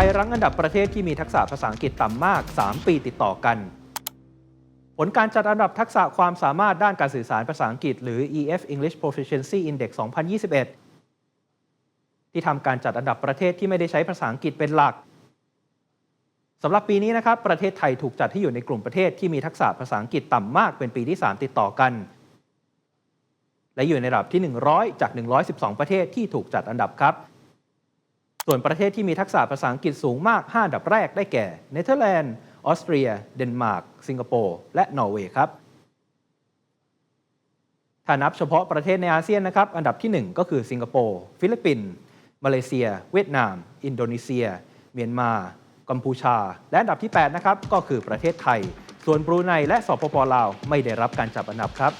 ทยรั้งอันดับประเทศที่มีทักษะภาษาอังกฤษต่ำมาก 3 ปีติดต่อกัน ผลการจัดอันดับทักษะความสามารถด้านการสื่อสารภาษาอังกฤษ หรือ EF English Proficiency Index 2021 ที่ทำการจัดอันดับประเทศที่ไม่ได้ใช้ภาษาอังกฤษเป็นหลักสำหรับปีนี้นะครับประเทศไทยถูกจัดให้อยู่ในกลุ่มประเทศที่มีทักษะภาษาอังกฤษต่ำมากเป็นปีที่ 3 ติดต่อกัน และอยู่ในระดับที่ 100 จาก 112 ประเทศที่ถูกจัดอันดับครับ ส่วนประเทศที่มีทักษะภาษาอังกฤษสูงมาก 5 อันดับแรกได้แก่ เนเธอร์แลนด์ ออสเตรีย เดนมาร์ก สิงคโปร์ และนอร์เวย์ครับ ถ้านับเฉพาะประเทศในอาเซียนนะครับ อันดับที่ 1 ก็คือสิงคโปร์ ฟิลิปปินส์ มาเลเซีย เวียดนาม อินโดนีเซีย เมียนมา กัมพูชา และอันดับที่ 8 นะครับ ก็คือประเทศไทย ส่วนบรูไนและสปปลาว ไม่ได้รับการจับอันดับครับ